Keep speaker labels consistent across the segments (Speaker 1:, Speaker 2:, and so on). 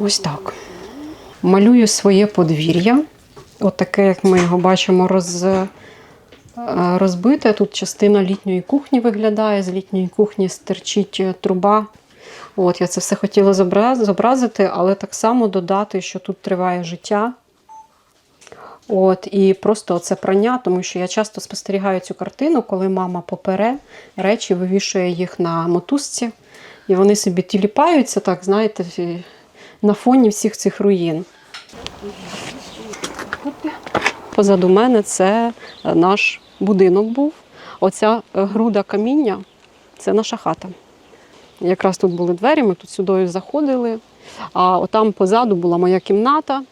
Speaker 1: Ось так. Малюю своє подвір'я. От як ми його бачимо, роз, е, розбите. Тут частина літньої кухні виглядає. З літньої кухні стирчить е, труба. От, я це все хотіла зобразити, але так само додати, що тут триває життя. От, і просто це прання, тому що я часто спостерігаю цю картину, коли мама попере речі, вивішує їх на мотузці, і вони собі тіліпаються, так, знаєте, на фоні всіх цих руїн. Позаду мене це е, наш будинок був. Оця е, груда каміння це наша хата. Якраз тут були двері, ми тут сюди заходили. А отам позаду була моя кімната.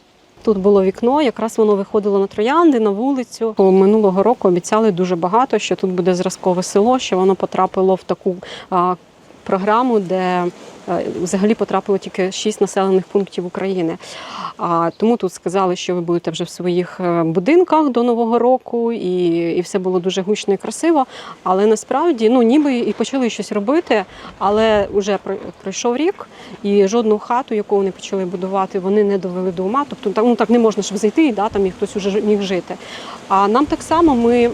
Speaker 1: Тут було вікно, якраз воно виходило на троянди, на вулицю. Минулого року обіцяли дуже багато, що тут буде зразкове село, що воно потрапило в таку а, програму, де взагалі потрапило тільки шість населених пунктів України. А, тому тут сказали, що ви будете вже в своїх е, будинках до Нового року, і, і все було дуже гучно і красиво. Але насправді, ну ніби і почали щось робити, але вже пройшов рік, і жодну хату, яку вони почали будувати, вони не довели до ума. Тобто так, ну, так не можна, щоб зайти і да, там і хтось уже міг жити. А нам так само ми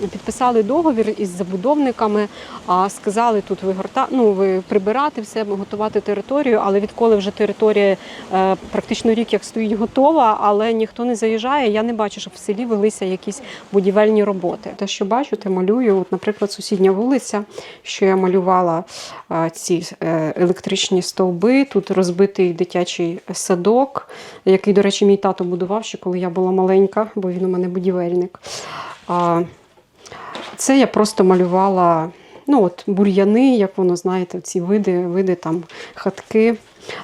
Speaker 1: підписали договір із забудовниками, а сказали тут вигорта, ну ви прибирати все, готувати територію, але відколи вже територія е, практично рік як стоїть готова, але ніхто не заїжджає. Я не бачу, щоб в селі велися якісь будівельні роботи. Те, що бачу, те малюю. От, наприклад, сусідня вулиця, що я малювала е, ці е, електричні стовби. Тут розбитий дитячий садок, який, до речі, мій тато будував ще коли я була маленька, бо він у мене будівельник. Це я просто малювала ну, от, бур'яни, як воно, знаєте, ці види, види там хатки.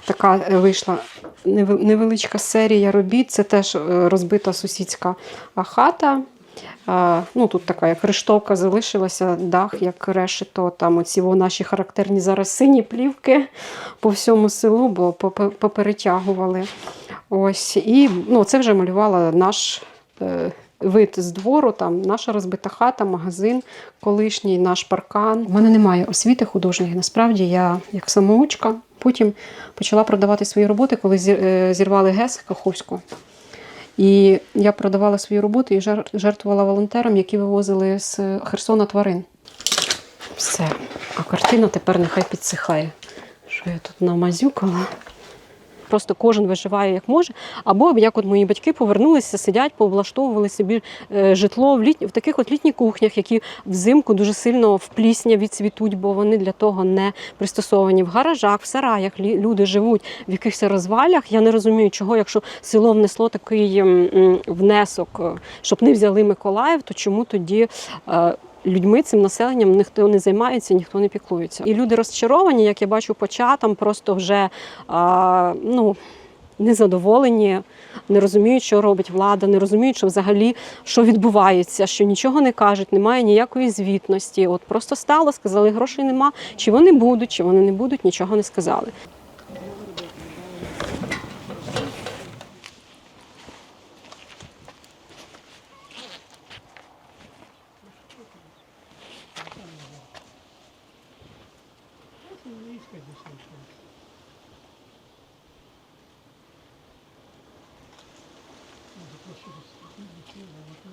Speaker 1: Така е, вийшла невеличка серія робіт. Це теж е, розбита сусідська хата. Ну, тут така як рештовка залишилася, дах, як решето. Там оці наші характерні зараз сині плівки по всьому селу, бо поперетягували. Ось. І ну, це вже малювала наш е, вид з двору, там наша розбита хата, магазин колишній, наш паркан. У мене немає освіти художньої. Насправді я як самоучка. Потім почала продавати свої роботи, коли е, зірвали ГЕС Каховську. І я продавала свої роботи і жертвувала волонтерам, які вивозили з Херсона тварин. Все. А картина тепер нехай підсихає. Що я тут намазюкала? Просто кожен виживає як може. Або як от мої батьки повернулися, сидять, повлаштовували собі е, житло в, літні, в таких от літніх кухнях, які взимку дуже сильно в плісня відцвітуть, бо вони для того не пристосовані. В гаражах, в сараях люди живуть в якихось розвалях. Я не розумію, чого, якщо село внесло такий внесок, е, щоб не взяли Миколаїв, то чому тоді. Людьми цим населенням ніхто не займається, ніхто не піклується. І люди розчаровані, як я бачу по чатам, просто вже а, ну, незадоволені, не розуміють, що робить влада, не розуміють, що взагалі що відбувається, що нічого не кажуть, немає ніякої звітності. От просто стало, сказали, грошей нема. Чи вони будуть, чи вони не будуть, нічого не сказали. Заплощадь, ничего, вот